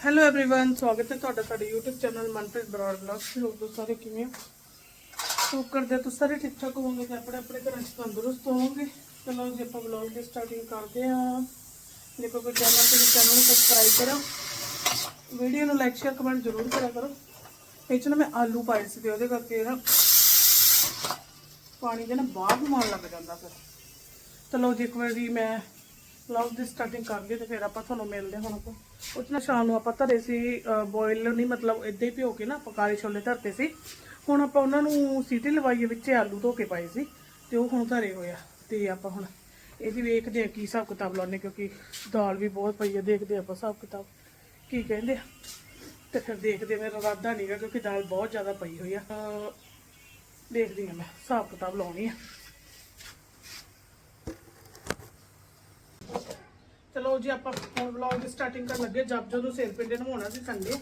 Hello everyone ਸਵਾਗਤ ਹੈ ਤੁਹਾਡਾ ਸਾਡੇ YouTube channel Manpreet Brar blogs ਲੋਕ ਦੋ ਸਾਰੇ ਕਿਵੇਂ ਹੋ ਹੋਪ ਕਰਦੇ ਹਾਂ ਤੁਸੀਂ ਸਾਰੇ ਠੀਕ ਠਾਕ ਹੋਵੋਗੇ ਤੇ ਆਪਣੇ ਆਪਣੇ ਘਰਾਂ 'ਚ ਤੰਦਰੁਸਤ ਹੋਵੋਗੇ ਚਲੋ ਜੀ ਆਪਾਂ ਬਲੌਗ ਦੀ ਸਟਾਰਟਿੰਗ ਕਰਦੇ ਹਾਂ ਦੇਖੋ ਕੋਈ ਚੈਨਲ ਤੇ ਚੈਨਲ ਨੂੰ ਸਬਸਕ੍ਰਾਈਬ ਕਰੋ ਵੀਡੀਓ ਨੂੰ ਲਾਈਕ ਸ਼ੇਅਰ ਕਮੈਂਟ ਜ਼ਰੂਰ ਕਰਿਆ ਕਰੋ ਇਹ 'ਚ ਨਾ ਮੈਂ ਆਲੂ ਪਾਏ ਸੀ ਤੇ ਉਹਦੇ ਕਰਕੇ ਨਾ ਪਾਣੀ ਦੇ ਨਾ ਬਾਹਰ ਨੂੰ ਮਾਰ ਲੱਗ ਜਾਂਦਾ ਫਿਰ ਚਲੋ ਜੀ ਇੱਕ ਵਾਰੀ ਮੈਂ ਵਲੌਗ ਦੀ ਸਟਾਰਟਿੰਗ ਕਰ ਲਈ ਤੇ ਫਿਰ ਆਪਾਂ ਤੁਹਾਨੂੰ ਮਿਲਦੇ ਹਾਂ ਹੁਣ ਆਪਾਂ ਉਹ 'ਚ ਨਾ ਸ਼ਾਮ ਨੂੰ ਆਪਾਂ ਧਰੇ ਸੀ ਬੋਇਲ ਨਹੀਂ, ਮਤਲਬ ਇਦਾਂ ਹੀ ਭਿਓ ਕੇ ਨਾ ਆਪਾਂ ਛੋਲੇ ਧਰਤੇ ਸੀ। ਹੁਣ ਆਪਾਂ ਉਹਨਾਂ ਨੂੰ ਸੀਟੀ ਲਵਾਈਏ ਵਿੱਚ ਆਲੂ ਧੋ ਕੇ ਪਾਏ ਸੀ ਤੇ ਉਹ ਹੁਣ ਧਰੇ ਹੋਏ ਆ। ਤੇ ਆਪਾਂ ਹੁਣ ਇਹ ਵੀ ਵੇਖਦੇ ਆ ਕੀ ਹਿਸਾਬ ਕਿਤਾਬ ਲਾਉਣੇ ਕਿਉਂਕਿ ਦਾਲ ਵੀ ਬਹੁਤ ਪਈ ਆ, ਦੇਖਦੇ ਆ ਆਪਾਂ ਹਿਸਾਬ ਕਿਤਾਬ ਕੀ ਕਹਿੰਦੇ ਆ। ਤੇ ਫਿਰ ਦੇਖਦੇ ਮੇਰਾ ਇਰਾਦਾ ਨਹੀਂਗਾ ਕਿਉਂਕਿ ਦਾਲ ਬਹੁਤ ਜ਼ਿਆਦਾ ਪਈ ਹੋਈ ਆ। ਅਹ ਦੇਖਦੀ ਆ ਮੈਂ, ਹਿਸਾਬ ਕਿਤਾਬ ਲਾਉਣੀ ਆ। ਚਲੋ ਜੀ, ਆਪਾਂ ਹੁਣ ਵਲੌਗ ਦੀ ਸਟਾਰਟਿੰਗ ਕਰਨ ਲੱਗੇ। ਜਦ ਜਦੋਂ ਸਿਰ ਪਿੰਡੇ ਨਵਾਉਣਾ ਸੀ ਸੰਡੇ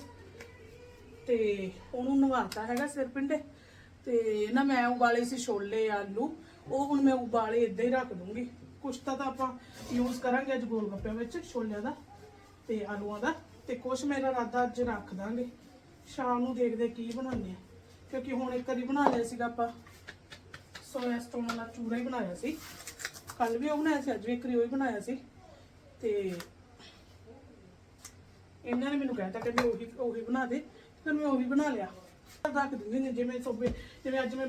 ਤੇ ਉਹਨੂੰ ਨਵਾਤਾ ਹੈਗਾ ਸਿਰ ਪਿੰਡੇ। ਤੇ ਨਾ ਮੈਂ ਉਬਾਲੇ ਸੀ ਛੋਲੇ, ਆਲੂ। ਉਹ ਹੁਣ ਮੈਂ ਉਬਾਲੇ ਇਦਾਂ ਹੀ ਰੱਖ ਦੂੰਗੀ। ਕੁਛ ਤਾਂ ਆਪਾਂ ਯੂਜ਼ ਕਰਾਂਗੇ ਅੱਜ ਗੋਲ ਗੱਪਿਆਂ ਵਿੱਚ, ਛੋਲਿਆਂ ਦਾ ਤੇ ਆਲੂਆਂ ਦਾ। ਤੇ ਕੁਛ ਮੇਰਾ ਇਰਾਦਾ ਅੱਜ ਰੱਖ ਦਾਂਗੇ। ਸ਼ਾਮ ਨੂੰ ਦੇਖਦੇ ਕੀ ਬਣਾਉਂਦੇ ਆ ਕਿਉਂਕਿ ਹੁਣ ਇੱਕ ਵਾਰੀ ਬਣਾ ਲਿਆ ਸੀਗਾ ਆਪਾਂ। ਸੋਇਆ ਸਟੋਨ ਵਾਲਾ ਚੂਰਾ ਹੀ ਬਣਾਇਆ ਸੀ। ਕੱਲ ਵੀ ਉਹ ਬਣਾਇਆ ਸੀ, ਅੱਜ ਵੀ ਇੱਕ ਵਾਰੀ ਉਹ ਹੀ ਬਣਾਇਆ ਸੀ। ਤੇ ਇਹਨਾਂ ਨੇ ਮੈਨੂੰ ਕਹਿਤਾ ਕਿ ਵੀ ਉਹੀ ਉਹੀ ਬਣਾ ਦੇ। ਫਿਰ ਮੈਂ ਉਹੀ ਬਣਾ ਲਿਆ। ਰੱਖ ਦਿੰਦੀ ਨੇ, ਜਿਵੇਂ ਸੋਬੇ, ਜਿਵੇਂ ਅੱਜ ਮੈਂ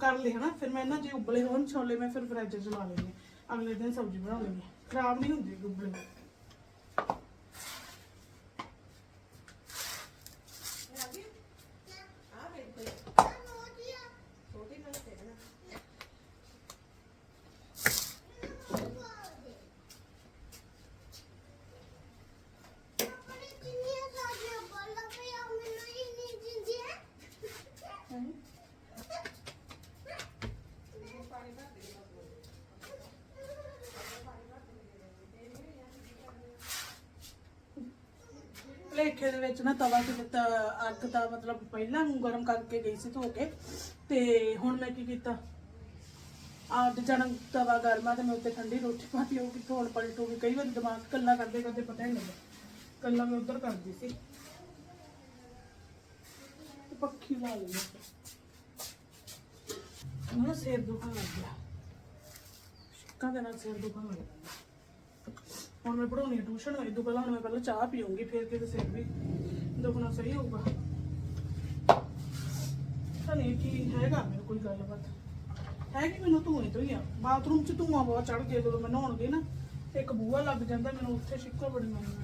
ਕਰ ਲਏ ਹਨਾ ਫਿਰ ਮੈਂ ਨਾ ਜੇ ਉਬਲੇ ਹੋਣ ਛੋਲੇ, ਮੈਂ ਫਿਰ ਫਰਿੱਜ 'ਚ ਲਾ ਲੈਂਦੀ ਅਗਲੇ ਦਿਨ ਸਬਜ਼ੀ ਬਣਾ ਲੈਂਦੀ ਖਰਾਬ ਨਹੀਂ ਹੁੰਦੀ ਉਬਲੇ ਹੋਏ। ਭਲੇਖੇ ਦੇ ਵਿੱਚ ਨਾ ਤਵਾ ਤੇ ਅੱਗ ਦਾ ਮਤਲਬ ਪਹਿਲਾਂ ਨੂੰ ਗਰਮ ਕਰਕੇ ਗਈ ਸੀ ਧੋ ਕੇ, ਤੇ ਹੁਣ ਮੈਂ ਕੀ ਕੀਤਾ? ਆਪ ਜਨਮ ਤਵਾ ਗਰਮਾ ਤੇ ਮੈਂ ਉੱਤੇ ਠੰਡੀ ਰੋਟੀ ਪਾਤੀ, ਉਹ ਕਿਥੋਂ ਹੁਣ ਪਲਟੂ ਵੀ ਕਈ ਵਾਰ ਦਿਮਾਗ ਕੱਲਾ ਕਰਦੇ ਕਰਦੇ ਪਤਾ ਹੀ ਨਹੀਂ ਲੱਗਦਾ। ਕੱਲਾ ਮੈਂ ਉੱਧਰ ਕਰਦੀ ਸੀ। ਤੇ ਪੱਖੀ ਲਾ ਲਈ ਮੈਂ। ਸਿਰ ਦੁਖਣ ਲੱਗ ਗਿਆ। ਸ਼ਿੱਕਾਂ ਦੇ ਨਾਲ ਸਿਰ ਦੁਖਣ ਲੱਗ ਗਿਆ। ਹੁਣ ਮੈਂ ਪੜਾਉਣੀ ਟਿਊਸ਼ਨ ਇਹ ਤੋਂ ਪਹਿਲਾਂ ਹੁਣ ਮੈਂ ਪਹਿਲਾਂ ਚਾਹ ਪੀਉਂਗੀ ਫਿਰ ਕਿਤੇ ਸਿਰ ਵੀ ਦੁਖਣਾ ਸਹੀ ਹੋਊਗਾ। ਤਾਂ ਕੀ ਹੈਗਾ ਮੇਰੇ ਕੋਈ ਗੱਲਬਾਤ। ਹੈ ਕਿ ਮੈਨੂੰ ਧੂਏ ਤੋਂ ਹੀ ਆ। ਬਾਥਰੂਮ 'ਚ ਧੂਆਂ ਬਹੁਤ ਚੜ ਗਿਆ, ਜਦੋਂ ਮੈਂ ਨਹਾਉਣ ਗਈ ਨਾ ਇੱਕ ਬੂਹਾ ਲੱਗ ਜਾਂਦਾ ਮੈਨੂੰ, ਉੱਥੇ ਛਿੱਕਾਂ ਬੜੀ ਮਾਰੀਆਂ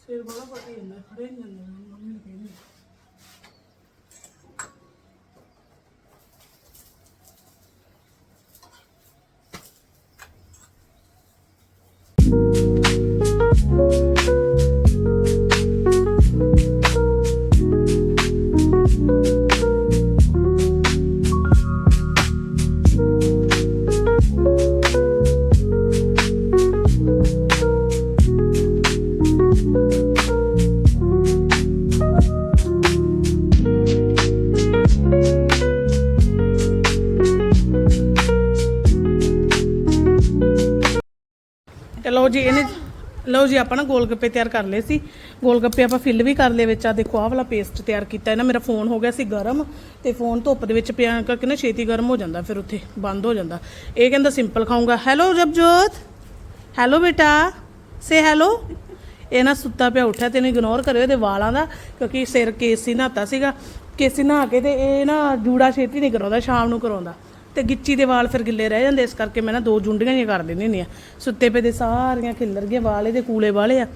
ਸਿਰ ਬੜਾ ਫਟੀ ਜਾਂਦਾ ਖੜੇ ਨਹੀਂ ਜਾਂਦਾ ਤੇ ਲਓ ਜੀ, ਇਹਨੇ ਲਓ ਜੀ, ਆਪਾਂ ਨਾ ਗੋਲ ਗੱਪੇ ਤਿਆਰ ਕਰ ਲਏ ਸੀ। ਗੋਲ ਗੱਪੇ ਆਪਾਂ ਫਿਲ ਵੀ ਕਰ ਲਏ ਵਿੱਚ। ਆ ਦੇਖੋ, ਆਹ ਵਾਲਾ ਪੇਸਟ ਤਿਆਰ ਕੀਤਾ ਇਹਨਾਂ। ਮੇਰਾ ਫੋਨ ਹੋ ਗਿਆ ਸੀ ਗਰਮ ਤੇ ਫੋਨ ਧੁੱਪ ਦੇ ਵਿੱਚ ਪਿਆ ਕਰਕੇ ਨਾ ਛੇਤੀ ਗਰਮ ਹੋ ਜਾਂਦਾ, ਫਿਰ ਉੱਥੇ ਬੰਦ ਹੋ ਜਾਂਦਾ। ਇਹ ਕਹਿੰਦਾ ਸਿੰਪਲ ਖਾਊਂਗਾ। ਹੈਲੋ ਜਪਜੋਤ? ਹੈਲੋ ਬੇਟਾ? ਸੇ ਹੈਲੋ ਇਹ ਨਾ ਸੁੱਤਾ ਪਿਆ ਉੱਠਿਆ ਤੇ ਇਹਨੂੰ ਇਗਨੋਰ ਕਰਿਓ ਇਹਦੇ ਵਾਲਾਂ ਦਾ, ਕਿਉਂਕਿ ਸਿਰ ਕੇਸੀ ਨਹਾਤਾ ਸੀਗਾ। ਕੇਸੀ ਨਹਾ ਕੇ ਤੇ ਇਹ ਨਾ ਜੂੜਾ ਛੇਤੀ ਨਹੀਂ ਕਰਾਉਂਦਾ, ਸ਼ਾਮ ਨੂੰ ਕਰਾਉਂਦਾ। ਤੇ ਗਿੱਚੀ ਦੇ ਵਾਲ ਫਿਰ ਗਿੱਲੇ ਰਹਿ ਜਾਂਦੇ, ਇਸ ਕਰਕੇ ਮੈਂ ਨਾ ਦੋ ਜੁੰਡੀਆਂ ਹੀ ਕਰ ਦਿੰਦੀ ਹੁੰਦੀ ਆ ਸੁੱਤੇ ਪਏ ਦੇ ਸਾਰੀਆਂ ਖਿੱਲਰ ਗਏ ਵਾਲ ਇਹਦੇ ਕੂਲੇ ਵਾਲੇ ਆ।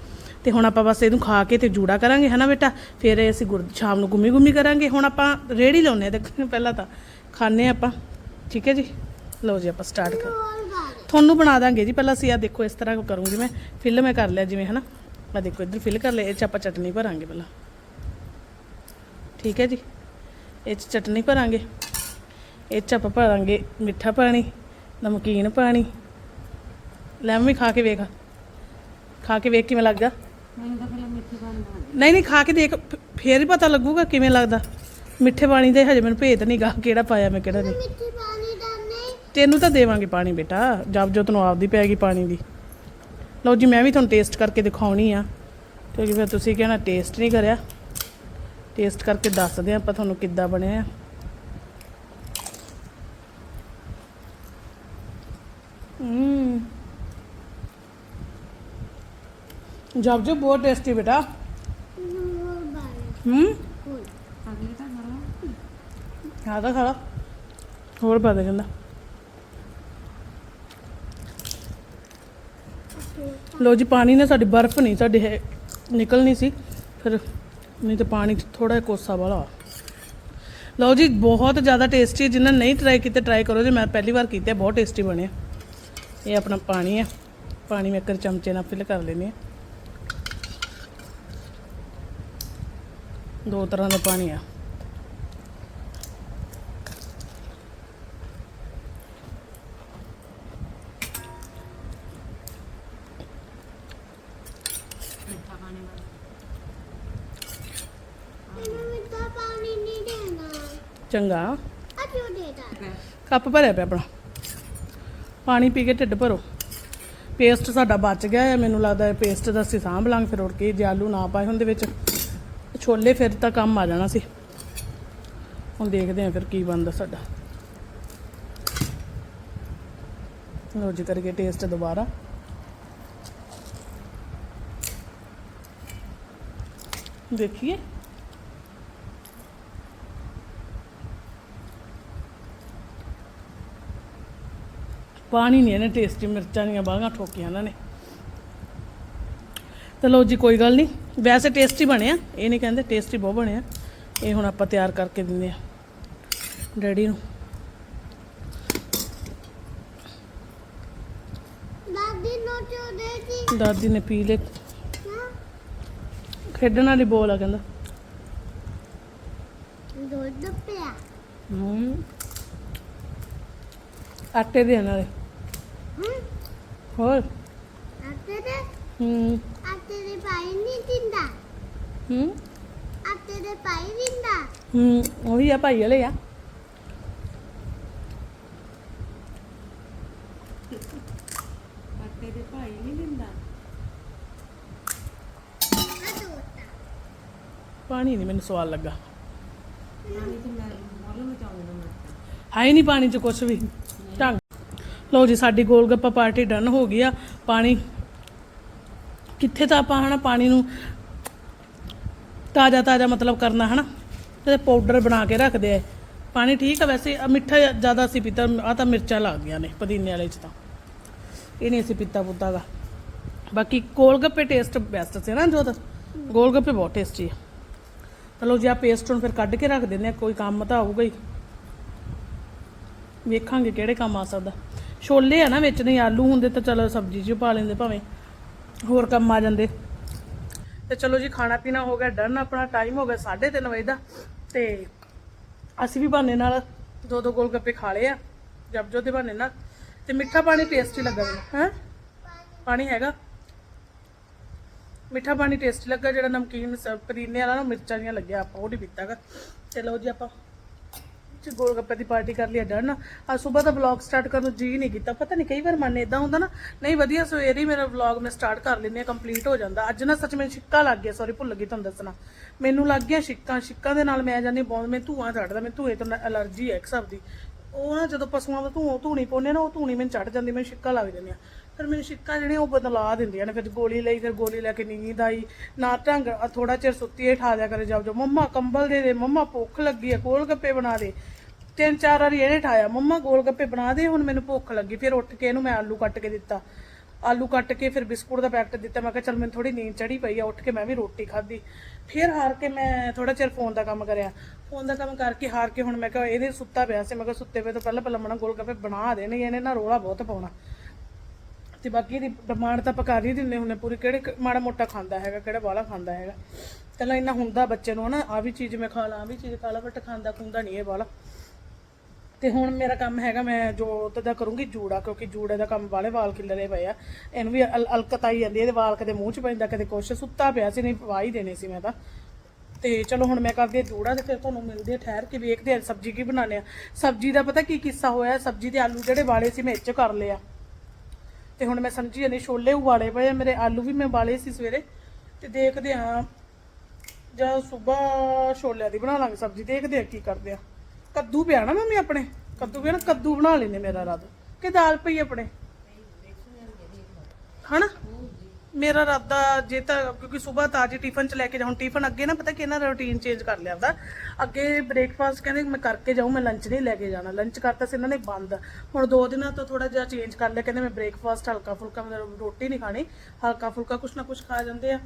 ਤੇ ਹੁਣ ਆਪਾਂ ਬਸ ਇਹਨੂੰ ਖਾ ਕੇ ਤੇ ਜੂੜਾ ਕਰਾਂਗੇ, ਹਨਾ ਬੇਟਾ? ਫਿਰ ਅਸੀਂ ਗੁਰ, ਸ਼ਾਮ ਨੂੰ ਗੁੰਮੀ ਗੁੰਮੀ ਕਰਾਂਗੇ। ਹੁਣ ਆਪਾਂ ਰੇੜੀ ਲਾਉਨੇ ਆ ਤੇ ਪਹਿਲਾਂ ਤਾਂ ਖਾਣੇ ਆਪਾਂ। ਠੀਕ ਹੈ ਜੀ? ਲਓ ਜੀ, ਆਪਾਂ ਸਟਾਰਟ ਕਰ। ਤੁਹਾਨੂੰ ਬਣਾ ਦਾਂਗੇ ਜੀ, ਪਹਿਲਾਂ ਅਸੀਂ ਆ ਦੇਖੋ ਇਸ ਤਰ੍ਹਾਂ ਕਰੂੰਗੀ ਮੈਂ। ਫਿਲ ਮੈਂ ਕਰ ਲਿਆ ਜਿਵੇਂ, ਹਨਾ? ਆ ਦੇਖੋ, ਇੱਧਰ ਫਿਲ ਕਰ ਲਿਆ। ਇਹ ਚ ਆਪਾਂ ਚਟਨੀ ਭਰਾਂਗੇ ਪਹਿਲਾਂ। ਠੀਕ ਹੈ ਜੀ? ਇਹ ਚ ਚਟਨੀ ਭਰਾਂਗੇ। ਇਹ ਚ ਆਪਾਂ ਭਰਾਂਗੇ ਮਿੱਠਾ ਪਾਣੀ ਨਮਕੀਨ ਪਾਣੀ। ਲੈ ਮੰਮੀ ਖਾ ਕੇ ਵੇਖ। ਖਾ ਕੇ ਵੇਖ ਕਿਵੇਂ ਲੱਗਦਾ। ਮੈਨੂੰ ਤਾਂ ਪਹਿਲਾਂ ਮਿੱਠੀ ਪਾਣੀ ਬਣਾ ਨਹੀਂ ਨਹੀਂ ਖਾ ਕੇ ਦੇਖ। ਫੇਰ ਹੀ ਪਤਾ ਲੱਗੂਗਾ ਕਿਵੇਂ ਲੱਗਦਾ। ਮਿੱਠੇ ਪਾਣੀ ਦੇ ਹਜੇ ਮੈਨੂੰ ਭੇਤ ਨਹੀਂ ਗਾ ਕਿਹੜਾ ਪਾਇਆ ਮੈਂ ਕਿਹੜਾ ਨਹੀਂ। ਤੈਨੂੰ ਤਾਂ ਦੇਵਾਂਗੇ ਪਾਣੀ ਬੇਟਾ। ਜਬ ਜੋ ਤੈਨੂੰ ਆਪਦੀ ਪੈਗੀ ਪਾਣੀ ਦੀ। ਲਓ ਜੀ ਮੈਂ ਵੀ ਤੁਹਾਨੂੰ ਟੇਸਟ ਕਰਕੇ ਦਿਖਾਉਣੀ ਆ। ਕਿਉਂਕਿ ਫਿਰ ਤੁਸੀਂ ਕਹਿਣਾ ਟੇਸਟ ਨਹੀਂ ਕਰਿਆ। ਟੇਸਟ ਕਰਕੇ ਦੱਸਦੇ ਆ ਆਪਾਂ ਤੁਹਾਨੂੰ ਕਿੱਦਾਂ ਬਣਿਆ। ਆ ਹੂੰ ਜਬ ਜੋ, ਬਹੁਤ ਟੇਸਟੀ ਬੇਟਾ। ਹੂੰ? ਖਾ ਤਾਂ ਖਾ ਲਾ। ਹੋਰ ਪਾ ਦੇ ਕਹਿੰਦਾ। ਲੋ ਜੀ, ਪਾਣੀ ਨੇ ਸਾਡੀ ਬਰਫ਼ ਨਹੀਂ, ਸਾਡੀ ਹੈ ਨਿਕਲਣੀ ਸੀ। ਫਿਰ ਨਹੀਂ ਤਾਂ ਪਾਣੀ ਥੋੜਾ ਕੋਸਾ ਵਾਲਾ। ਲਓ ਜੀ, ਬਹੁਤ ਜ਼ਿਆਦਾ ਟੇਸਟੀ ਜਿਨ੍ਹਾਂ ਨਹੀਂ ਟਰਾਈ ਕੀਤੇ ਟਰਾਈ ਕਰੋ ਜੀ। ਮੈਂ ਪਹਿਲੀ ਵਾਰ ਕੀਤਾ ਬਹੁਤ ਟੇਸਟੀ ਬਣਿਆ ਇਹ ਆਪਣਾ ਪਾਣੀ ਹੈ ਪਾਣੀ ਮੈਂ ਇੱਕ ਚਮਚੇ ਨਾਲ ਫਿਲ ਕਰ ਲੈਣੀ ਹੈ। ਦੋ ਤਰ੍ਹਾਂ ਦਾ ਪਾਣੀ ਆ। ਚੰਗਾ। ਕੱਪ ਭਰਿਆ ਪਿਆ ਆਪਣਾ। ਪਾਣੀ ਪੀ ਕੇ ਢਿੱਡ ਭਰੋ। ਪੇਸਟ ਸਾਡਾ ਬਚ ਗਿਆ ਹੈ ਮੈਨੂੰ ਲੱਗਦਾ ਹੈ ਪੇਸਟ ਦਾ ਅਸੀਂ ਸਾਂਭ ਲਾਂਗੇ, ਫਿਰ ਉੜ ਕੇ ਜੇ ਆਲੂ ਨਾ ਪਾਏ ਹੁੰਦੇ ਵਿੱਚ। ਛੋਲੇ ਫਿਰ ਤਾਂ ਕੰਮ ਆ ਜਾਣਾ ਸੀ। ਹੁਣ ਦੇਖਦੇ ਹਾਂ ਫਿਰ ਕੀ ਬਣਦਾ ਸਾਡਾ। ਲੋ ਜੀ ਕਰਕੇ ਟੇਸਟ ਦੁਬਾਰਾ। ਦੇਖੀਏ। ਪਾਣੀ ਨਹੀਂ ਇਹਨੇ ਟੇਸਟੀ ਮਿਰਚਾਂ ਦੀਆਂ ਬਾਹਾਂ ਠੋਕੀਆਂ ਇਹਨਾਂ ਨੇ। ਤੇ ਲਓ ਜੀ ਕੋਈ ਗੱਲ ਨਹੀਂ। ਵੈਸੇ ਟੇਸਟੀ ਬਣਿਆ ਇਹ ਨਹੀਂ ਕਹਿੰਦੇ ਟੇਸਟੀ ਬਹੁਤ ਬਣਿਆ ਇਹ ਹੁਣ ਆਪਾਂ ਤਿਆਰ ਕਰਕੇ ਦਿੰਦੇ ਆ ਡੈਡੀ ਨੂੰ। ਦਾਦੀ ਨੂੰ ਕਿਉਂ ਦੇਦੀ ਦਾਦੀ ਨੇ ਪੀ ਲੇ ਖੇਡਣ ਵਾਲੀ ਬੋਲ ਆ ਕਹਿੰਦਾ। ਦੁੱਧ ਪਿਆ। ਹੂੰ। ਆਟੇ ਦੇ ਨਾਲੇ। ਹੋਰ? ਆਟੇ ਦੇ? ਹੂੰ। ਆਟੇ ਦੇ ਪਾਈ ਨਹੀਂ ਦਿੰਦਾ ਹੂੰ ਆਟੇ ਦੇ ਪਾਈ ਦਿੰਦਾ ਹੂੰ ਉਹੀ ਆ ਭਾਈ ਵਾਲੇ ਆ ਆਟੇ ਦੇ ਭਾਈ ਨਹੀਂ ਦਿੰਦਾ ਆ ਦੋਤਾ ਪਾਣੀ ਨਹੀਂ ਮੈਨੂੰ ਸਵਾਦ ਲੱਗਾ ਪਾਣੀ ਤੇ ਮੈਂ ਬੋਲ ਮਚਾਉਂਦੇ ਨਾ ਮੈਂ ਹੈ ਨਹੀਂ ਪਾਣੀ 'ਚ ਕੁਝ ਵੀ ਢੰਗ ਲਓ ਜੀ ਸਾਡੀ ਗੋਲ ਗੱਪਾ ਪਾਰਟੀ ਡਨ ਹੋ ਗਈ ਆ ਪਾਣੀ ਕਿੱਥੇ ਤਾਂ ਆਪਾਂ ਹਨਾ ਪਾਣੀ ਨੂੰ ਤਾਜ਼ਾ ਤਾਜ਼ਾ ਮਤਲਬ ਕਰਨਾ ਹਨਾ? ਤੇ ਪਾਊਡਰ ਬਣਾ ਕੇ ਰੱਖਦੇ ਆ। ਪਾਣੀ ਠੀਕ ਆ ਵੈਸੇ ਮਿੱਠਾ ਜ਼ਿਆਦਾ ਅਸੀਂ ਪੀਤਾ, ਆ ਤਾਂ ਮਿਰਚਾਂ ਲੱਗਦੀਆਂ ਨੇ ਪੁਦੀਨੇ ਵਾਲੇ 'ਚ ਤਾਂ। ਇਹ ਨਹੀਂ ਅਸੀਂ ਪੀਤਾ ਪੁੱਤਾਗਾ ਬਾਕੀ ਗੋਲ ਗੱਪੇ ਟੇਸਟ ਬੈਸਟ ਸੀ ਨਾ ਜੋਤ। ਗੋਲ ਗੱਪੇ ਬਹੁਤ ਟੇਸਟੀ ਆ। ਚਲੋ ਜੇ ਆ ਪੇਸਟ ਹੁਣ ਫਿਰ ਕੱਢ ਕੇ ਰੱਖ ਦਿੰਦੇ ਆ, ਕੋਈ ਕੰਮ ਤਾਂ ਆਊਗਾ ਹੀ। ਵੇਖਾਂਗੇ ਕਿਹੜੇ ਕੰਮ ਆ ਸਕਦਾ। ਛੋਲੇ ਆ ਨਾ ਵਿੱਚ, ਨਹੀਂ ਆਲੂ ਹੁੰਦੇ ਤਾਂ ਚਲੋ ਸਬਜ਼ੀ 'ਚ ਪਾ ਲੈਂਦੇ ਭਾਵੇਂ। ਹੋਰ ਕੰਮ ਆ ਜਾਂਦੇ। ਤੇ ਚਲੋ ਜੀ, ਖਾਣਾ ਪੀਣਾ ਹੋ ਗਿਆ ਡਨ ਆਪਣਾ ਟਾਈਮ ਹੋ ਗਿਆ 3:30 ਵਜੇ ਦਾ। ਤੇ ਅਸੀਂ ਵੀ ਬਹਾਨੇ ਨਾਲ ਦੋ ਦੋ ਗੋਲ ਗੱਪੇ ਖਾ ਲਏ ਆ, ਜਬ ਦੇ ਬਹਾਨੇ ਨਾਲ। ਤੇ ਮਿੱਠਾ ਪਾਣੀ ਟੇਸਟੀ ਲੱਗਾ ਮੈਨੂੰ, ਹੈ? ਪਾਣੀ ਹੈਗਾ? ਮਿੱਠਾ ਪਾਣੀ ਟੇਸਟੀ ਲੱਗਾ, ਜਿਹੜਾ ਨਮਕੀਨ, ਸ- ਵਾਲਾ ਨਾ, ਮਿਰਚਾਂ ਦੀਆਂ ਲੱਗਿਆ ਆਪਾਂ, ਉਹ ਨਹੀਂ ਪੀਤਾਗਾ। ਤੇ ਲਓ ਜੀ ਆਪਾਂ ਚ ਗੋਲ ਗੱਪੇ ਦੀ ਪਾਰਟੀ ਕਰ ਲਈ ਡਨ ਆ ਸਵੇਰ ਦਾ ਵਲੌਗ ਸਟਾਰਟ ਕਰਨ ਨੂੰ ਜੀ ਨਹੀਂ ਕੀਤਾ। ਪਤਾ ਨਹੀਂ ਕਈ ਵਾਰ ਮਨ ਇਦਾਂ ਹੁੰਦਾ ਨਾ, ਨਹੀਂ ਵਧੀਆ ਸਵੇਰੇ ਹੀ ਮੇਰਾ ਵਲੌਗ ਮੈਂ ਸਟਾਰਟ ਕਰ ਲੈਂਦੀ ਆ ਕੰਪਲੀਟ ਹੋ ਜਾਂਦਾ। ਅੱਜ ਨਾ ਸੱਚ ਮੈਨੂੰ ਛਿੱਕਾ ਲੱਗ ਗਿਆ ਸੌਰੀ ਭੁੱਲ ਗਈ ਤੁਹਾਨੂੰ ਦੱਸਣਾ। ਮੈਨੂੰ ਲੱਗ ਗਿਆ ਛਿੱਕਾ ਛਿੱਕਾ ਦੇ ਨਾਲ ਮੈਂ ਜਾਨੀ ਬਹੁਤ ਮੈਂ ਧੂਆਂ ਚੜਦਾ ਮੈਂ ਧੂਏ ਤੋਂ ਅਲਰਜੀ ਹੈ ਇੱਕ ਹਿਸਾਬ ਦੀ। ਉਹ ਨਾ ਜਦੋਂ ਪਸ਼ੂਆਂ ਦਾ ਧੂਆਂ ਧੂਣੀ ਪਾਉਂਦੇ ਨਾ, ਉਹ ਧੂਣੀ ਮੈਨੂੰ ਚੜ ਜਾਂਦੀ, ਮੈਨੂੰ ਛਿੱਕਾ ਲੱਗ ਜਾਂਦੀਆਂ ਫਿਰ ਮੈਨੂੰ ਛਿੱਕਾ ਜਿਹੜੀਆਂ ਉਹ ਬਦਲਾ ਦਿੰਦੀਆਂ ਨੇ, ਫਿਰ ਗੋਲੀ ਲਈ, ਫਿਰ ਗੋਲੀ ਲੈ ਕੇ ਨੀਂਦ ਆਈ। ਨਾ ਢੰਗ ਥੋੜਾ ਚਿਰ ਸੁੱਤੀ ਇਹ ਠਾ ਦਿਆ ਕਰੇ, ਜਾਓ ਜੋ ਮੰਮਾ, ਕੰਬਲ ਦੇ ਦੇ, ਮੰਮਾ, ਭੁੱਖ ਲੱਗੀ ਹੈ ਗੋਲ ਗੱਪੇ ਬਣਾ ਦੇ। ਤਿੰਨ ਚਾਰ ਵਾਰੀ ਇਹਨੇ ਠਾਇਆ, ਮੰਮਾ ਗੋਲ ਗੱਪੇ ਬਣਾ ਦੇ, ਹੁਣ ਮੈਨੂੰ ਭੁੱਖ ਲੱਗੀ। ਫਿਰ ਉੱਠ ਕੇ ਇਹਨੂੰ ਮੈਂ ਆਲੂ ਕੱਟ ਕੇ ਦਿੱਤਾ। ਆਲੂ ਕੱਟ ਕੇ ਫਿਰ ਬਿਸਕੁਟ ਦਾ ਪੈਕਟ ਦਿੱਤਾ। ਮੈਂ ਕਿਹਾ, ਚਲ ਮੈਨੂੰ ਥੋੜੀ ਨੀਂਦ ਚੜੀ ਪਈ ਆ, ਉੱਠ ਕੇ ਮੈਂ ਵੀ ਰੋਟੀ ਖਾਧੀ। ਫਿਰ ਹਾਰ ਕੇ ਮੈਂ ਥੋੜਾ ਚਿਰ ਫੋਨ ਦਾ ਕੰਮ ਕਰਿਆ। ਫੋਨ ਦਾ ਕੰਮ ਕਰਕੇ ਹਾਰ ਕੇ ਹੁਣ ਮੈਂ ਕਿਹਾ, ਇਹਦੇ ਸੁੱਤਾ ਪਿਆ ਸੀ। ਮੈਂ ਕਿਹਾ, ਸੁੱਤੇ ਪਏ ਤੋਂ ਪਹਿਲਾਂ ਪਹਿਲਾਂ ਮਣਾ ਗੋਲ ਗੱਪੇ ਬਣਾ ਦੇਣੇ ਇਹਨੇ ਨਾ ਰੋਲਾ ਬਹੁਤ ਪਾਉਣਾ। ਤੇ ਬਾਕੀ ਦੀ ਡਿਮਾਂਡ ਤਾਂ ਆਪਾਂ ਕਰ ਹੀ ਦਿੰਦੇ ਹੁੰਨੇ ਪੂਰੀ। ਕਿਹੜੇ ਮਾੜਾ ਮੋਟਾ ਖਾਂਦਾ ਹੈਗਾ, ਕਿਹੜਾ ਬਾਹਲਾ ਖਾਂਦਾ ਹੈਗਾ। ਚਲੋ ਇੰਨਾ ਹੁੰਦਾ ਬੱਚੇ ਨੂੰ, ਹਨਾ ਆ ਵੀ ਚੀਜ਼ ਮੈਂ ਖਾ ਲਾਂ ਆ ਵੀ ਚੀਜ਼ ਖਾ ਲਾਂ, ਬਟ ਖਾਂਦਾ ਖੁੰਦਾ ਨਹੀਂ ਇਹ ਬਾਹਲਾ ਤੇ ਹੁਣ ਮੇਰਾ ਕੰਮ ਹੈਗਾ, ਮੈਂ ਜੋ ਦਾ ਕਰੂੰਗੀ ਜੂੜਾ, ਕਿਉਂਕਿ ਜੂੜੇ ਦਾ ਕੰਮ ਵਾਲੇ ਵਾਲ ਕਿੱਲਰੇ ਪਏ ਆ। ਇਹਨੂੰ ਵੀ ਅਲ- ਅਲਕਤ ਆਈ ਜਾਂਦੀ ਇਹਦੇ ਵਾਲ ਕਦੇ ਮੂੰਹ 'ਚ ਪੈਂਦਾ ਕਦੇ ਕੁਛ। ਸੁੱਤਾ ਪਿਆ ਸੀ, ਨਹੀਂ ਪਵਾ ਹੀ ਦੇਣੇ ਸੀ ਮੈਂ ਤਾਂ। ਤੇ ਚਲੋ ਹੁਣ ਮੈਂ ਕਰਦੀ ਆ ਜੂੜਾ, ਤੇ ਫਿਰ ਤੁਹਾਨੂੰ ਮਿਲਦੇ ਆ ਠਹਿਰ ਕੇ, ਵੇਖਦੇ ਆ ਸਬਜ਼ੀ ਕੀ ਬਣਾਣੇ ਆ। ਸਬਜ਼ੀ ਦਾ ਪਤਾ ਕੀ ਕਿੱਸਾ ਹੋਇਆ, ਸਬਜ਼ੀ ਦੇ ਆਲੂ ਜਿਹੜੇ ਵਾਲੇ ਸੀ, ਮੈਂ ਇਹ ਕਰ ਲਿਆ ਤੇ ਹੁਣ ਮੈਂ ਸਮਝੀ ਜਾਂਦੀ, ਛੋਲੇ ਉਬਾਲੇ ਪਏ ਆ, ਮੇਰੇ ਆਲੂ ਵੀ ਮੈਂ ਉਬਾਲੇ ਸੀ ਸਵੇਰੇ। ਤੇ ਦੇਖਦੇ ਆ, ਜਾਂ ਸਵੇਰ ਛੋਲਿਆਂ ਦੀ ਬਣਾ ਲਾਂਗੇ ਸਬਜ਼ੀ, ਦੇਖਦੇ ਆ ਕੀ ਕਰਦੇ ਆ। ਕੱਦੂ ਪਿਆ ਨਾ ਮੰਮੀ ਆਪਣੇ? ਕੱਦੂ ਪਿਆ ਨਾ ਕੱਦੂ ਬਣਾ ਲੈਨੇ ਮੇਰਾ ਰਾਤ ਕਿ ਦਾਲ ਪਈ ਆਪਣੇ? ਹਨਾ? ਮੇਰਾ ਰਾਦਾ ਜੇ ਤਾਂ, ਕਿਉਂਕਿ ਸਵੇਰ ਤਾਜੀ ਟਿਫਨ ਚ ਲੈ ਕੇ ਜਾਉਂ ਟਿਫਨ ਅੱਗੇ ਨਾ ਪਤਾ ਕਿ ਇਹਨਾਂ ਦਾ ਰੁਟੀਨ ਚੇਂਜ ਕਰ ਲਿਆ ਉਹਦਾ ਅੱਗੇ ਬ੍ਰੇਕਫਾਸਟ ਕਹਿੰਦੇ ਮੈਂ ਕਰਕੇ ਜਾਉਂ ਮੈਂ ਲੰਚ ਨਹੀਂ ਲੈ ਕੇ ਜਾਣਾ। ਲੰਚ ਕਰਤਾ ਸੀ ਇਹਨਾਂ ਨੇ ਬੰਦ। ਹੁਣ ਦੋ ਦਿਨਾਂ ਤੋਂ ਥੋੜਾ ਜਿਹਾ ਚੇਂਜ ਕਰ ਲਿਆ। ਕਹਿੰਦੇ ਮੈਂ ਬ੍ਰੇਕਫਾਸਟ ਹਲਕਾ ਫੁਲਕਾ ਮਤਲਬ ਰੋਟੀ ਨਹੀਂ ਖਾਣੀ। ਹਲਕਾ ਫੁਲਕਾ ਕੁਛ ਨਾ ਕੁਛ ਖਾ ਜਾਂਦੇ ਆ।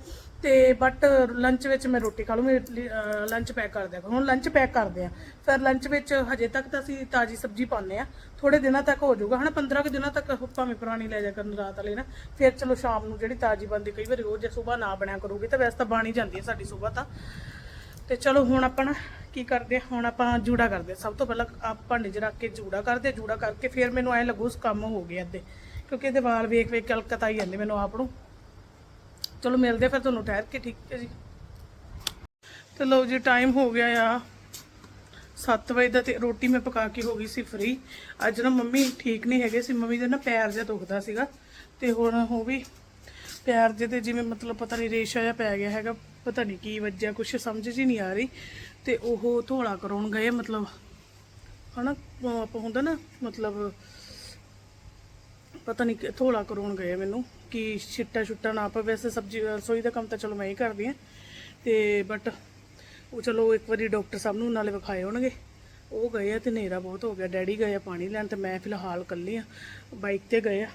ਤੇ ਬਟ ਲੰਚ ਵਿੱਚ ਮੈਂ ਰੋਟੀ ਖਾ ਲੂੰ ਲੰਚ ਪੈਕ ਕਰ ਦਿਆ ਹੁਣ ਲੰਚ ਪੈਕ ਕਰਦੇ ਆ। ਫਿਰ ਲੰਚ ਵਿੱਚ ਹਜੇ ਤੱਕ ਤਾਂ ਅਸੀਂ ਤਾਜੀ ਸਬਜ਼ੀ ਪਾਉਂਦੇ ਆ। ਥੋੜੇ ਦਿਨਾਂ ਤੱਕ ਹੋ ਜਾਊਗਾ। ਹਨਾ 15 ਕੁ ਦਿਨਾਂ ਤੱਕ ਭਾਵੇਂ ਪੁਰਾਣੀ ਲੈ ਜਾ ਕਰਨ ਰਾਤ ਵਾਲੇ ਨਾ। ਫਿਰ ਚਲੋ ਸ਼ਾਮ ਨੂੰ ਜਿਹੜੀ ਤਾਜੀ ਬਣਦੀ ਕਈ ਵਾਰੀ ਰੋਜ਼ ਜੇ ਸਵੇਰ ਨਾ ਬਣਿਆ ਕਰੂਗੀ ਤਾਂ ਵੈਸੇ ਤਾਂ ਬਣੀ ਜਾਂਦੀ ਹੈ ਸਾਡੀ ਸਵੇਰ ਤਾਂ। ਤੇ ਚਲੋ ਹੁਣ ਆਪਾਂ ਕੀ ਕਰਦੇ ਆ ਹੁਣ ਆਪਾਂ ਜੂੜਾ ਕਰਦੇ ਸਭ ਤੋਂ ਪਹਿਲਾਂ ਆ ਭਾਂਡੇ 'ਚ ਰੱਖ ਕੇ ਜੂੜਾ ਕਰਦੇ ਜੂੜਾ ਕਰਕੇ ਫਿਰ ਮੈਨੂੰ ਐ ਲੱਗੂ ਉਸ ਕੰਮ ਹੋ ਗਿਆ ਅੱਧੇ। ਕਿਉਂਕਿ ਇਹਦੇ ਵਾਲ ਵੇਖ ਵੇਖ ਕੇ ਅਲਕਤ ਆਈ ਮੈਨੂੰ ਆਪ ਨੂੰ। ਚਲੋ ਮਿਲਦੇ ਫਿਰ ਤੁਹਾਨੂੰ ਠਹਿਰ ਕੇ, ਠੀਕ ਹੈ ਜੀ। ਤੇ ਲਓ ਜੀ ਟਾਈਮ ਹੋ ਗਿਆ ਆ 7 ਵਜੇ ਦਾ ਤੇ ਰੋਟੀ ਮੈਂ ਪਕਾ ਕੇ ਹੋ ਗਈ ਸੀ ਫ੍ਰੀ ਅੱਜ ਨਾ ਮੰਮੀ ਠੀਕ ਨਹੀਂ ਹੈਗੇ ਸੀ। ਮੰਮੀ ਦੇ ਨਾ ਪੈਰ ਜਿਹਾ ਦੁਖਦਾ ਸੀਗਾ। ਤੇ ਹੁਣ ਉਹ ਵੀ ਪੈਰ ਜੇ ਤੇ ਜਿਵੇਂ ਮਤਲਬ ਪਤਾ ਨਹੀਂ ਰੇਸ਼ਾ ਜਿਹਾ ਪੈ ਗਿਆ ਹੈਗਾ, ਪਤਾ ਨਹੀਂ ਕੀ ਵੱਜਿਆ, ਕੁਛ ਸਮਝ 'ਚ ਹੀ ਨਹੀਂ ਆ ਰਹੀ। ਤੇ ਉਹ ਧੋਲਾ ਕਰਾਉਣ ਗਏ ਮਤਲਬ, ਹਨਾ ਉਹ ਆਪਾਂ ਹੁੰਦਾ ਨਾ, ਮਤਲਬ ਪਤਾ ਨਹੀਂ ਕਿ ਧੋਲਾ ਕਰਾਉਣ ਗਏ ਮੈਨੂੰ, ਕਿ ਛਿੱਟਾ ਛੁੱਟਾ ਨਾ ਪਵੇ। ਵੈਸੇ ਸਬਜ਼ੀ, ਰਸੋਈ ਦਾ ਕੰਮ ਤਾਂ ਚਲੋ ਮੈਂ ਹੀ ਕਰਦੀ ਆ ਤੇ ਬਟ ਉਹ ਚਲੋ ਇੱਕ ਵਾਰੀ ਡਾਕਟਰ ਸਾਹਿਬ ਨੂੰ ਨਾਲੇ ਵਿਖਾਏ ਹੋਣਗੇ। ਉਹ ਗਏ ਆ ਤੇ ਹਨੇਰਾ ਬਹੁਤ ਹੋ ਗਿਆ। ਡੈਡੀ ਗਏ ਆ ਪਾਣੀ ਲੈਣ ਤੇ ਮੈਂ ਫਿਲਹਾਲ ਇਕੱਲੀ ਆ ਬਾਈਕ ਤੇ ਗਏ ਆ।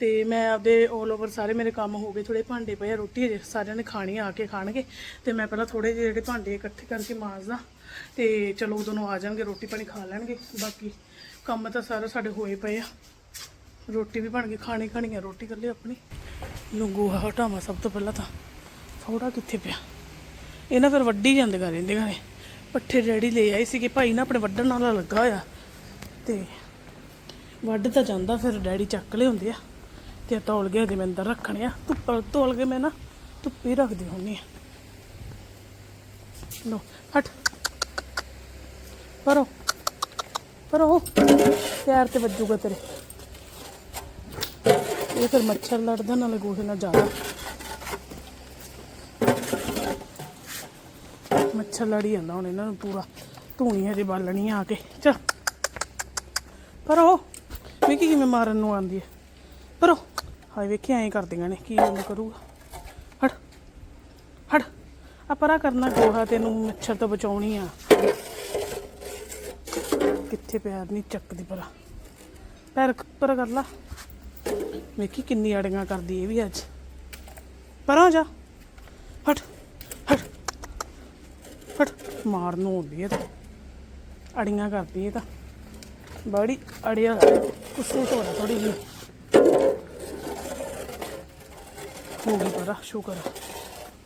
ਤੇ ਮੈਂ ਆਪਦੇ 올 ਓਵਰ ਸਾਰੇ ਮੇਰੇ ਕੰਮ ਹੋ ਗਏ ਥੋੜੇ ਭਾਂਡੇ ਪਏ ਆ, ਰੋਟੀ ਅਜੇ ਸਾਰਿਆਂ ਨੇ ਖਾਣੀ ਆ ਕੇ ਖਾਣਗੇ। ਤੇ ਮੈਂ ਪਹਿਲਾਂ ਥੋੜੇ ਜਿਹੇ ਜਿਹੜੇ ਭਾਂਡੇ ਇਕੱਠੇ ਕਰਕੇ ਮਾਂਜਦਾ ਤੇ ਚਲੋ ਉਦੋਂ ਨੂੰ ਆ ਜਾਣਗੇ, ਰੋਟੀ ਪਾਣੀ ਖਾ ਲੈਣਗੇ। ਬਾਕੀ ਕੰਮ ਤਾਂ ਸਾਰਾ ਸਾਡੇ ਹੋਏ ਪਏ ਆ। ਰੋਟੀ ਵੀ ਬਣ ਗਈ, ਖਾਣੀ ਖਾਣੀ ਆ, ਰੋਟੀ ਇਕੱਲੇ ਆਪਣੀ। ਨੂੰ ਗੋਹਾ ਹਟਾਵਾਂ ਸਭ ਤੋਂ ਪਹਿਲਾਂ ਤਾਂ। ਥੋੜਾ ਕਿੱਥੇ ਪਿਆ? ਇਹ ਨਾ ਫਿਰ ਵੱਢੀ ਜਾਂਦੇ ਗਾ ਰਹਿੰਦੇ ਘਰੇ। ਪੱਠੇ ਡੈਡੀ ਲੈ ਆਏ ਸੀਗੇ, ਭਾਈ ਨਾ ਆਪਣੇ ਵੱਢਣ ਵਾਲਾ ਲੱਗਾ ਹੋਇਆ। ਤੇ ਵੱਢ ਤਾਂ ਜਾਂਦਾ, ਫਿਰ ਡੈਡੀ ਚੱਕ ਲਿਆਉਂਦੇ ਆ। ਤੇ ਤੌਲ ਕੇ ਦੇ ਮੈਂ ਅੰਦਰ ਰੱਖਣੇ ਆ। ਧੁੱਪ ਤੋਲ ਕੇ ਮੈਂ ਨਾ ਧੁੱਪੇ ਰੱਖਦੀ ਹੁੰਨੀ ਆ। ਲੋ ਹਟ। ਪਰੋ ਪਰੋ। ਪੈਰ ਤੇ ਵੱਜੂਗਾ ਤੇਰੇ। ਇਹ ਫਿਰ ਮੱਛਰ ਲੜਦਾ, ਨਾਲੇ ਗੋਹੇ ਨਾਲ ਜ਼ਿਆਦਾ। ਮੱਛਰ ਲੜੀ ਜਾਂਦਾ ਹੁਣ ਇਹਨਾਂ ਨੂੰ ਪੂਰਾ। ਧੂਣੀ ਹਜੇ ਬਾਲਣੀ ਆ ਕੇ। ਚਲ। ਪਰ। ਉਹ ਵੇਖੀ ਕਿਵੇਂ ਮਾਰਨ ਨੂੰ ਆਂਦੀ ਹੈ ਪਰ। ਉਹ ਹਾਏ ਵੇਖੀ ਐਂ ਕਰਦੀਆਂ ਨੇ, ਕੀ ਉਹਨੂੰ ਕਰੂਗਾ। ਹਟ ਹਟ, ਆ ਪਰਾ ਕਰਨਾ ਗੋਹਾ, ਤੈਨੂੰ ਮੱਛਰ ਤੋਂ ਬਚਾਉਣੀ ਆ। ਕਿੱਥੇ ਪੈਰ ਨਹੀਂ ਚੱਕਦੀ ਪਰਾ। ਪੈਰ ਪਰਾ ਕਰ ਲਾ। ਵੇਖੀ ਕਿੰਨੀ ਅੜੀਆਂ ਕਰਦੀ ਇਹ ਵੀ ਅੱਜ। ਪਰਾਂ ਜਾ। ਹਟ ਹਟ ਹਟ। ਮਾਰ ਨੂੰ ਹੁੰਦੀ ਹੈ ਤਾਂ। ਅੜੀਆਂ ਕਰਦੀ ਹੈ ਤਾਂ। ਬੜੀ ਅੜਿਆ ਕੁੱਸੇ ਥੋੜਾ ਥੋੜੀ ਜਿਹੀ। ਹੋ ਗਈ ਪਰਾ ਸ਼ੁਕਰ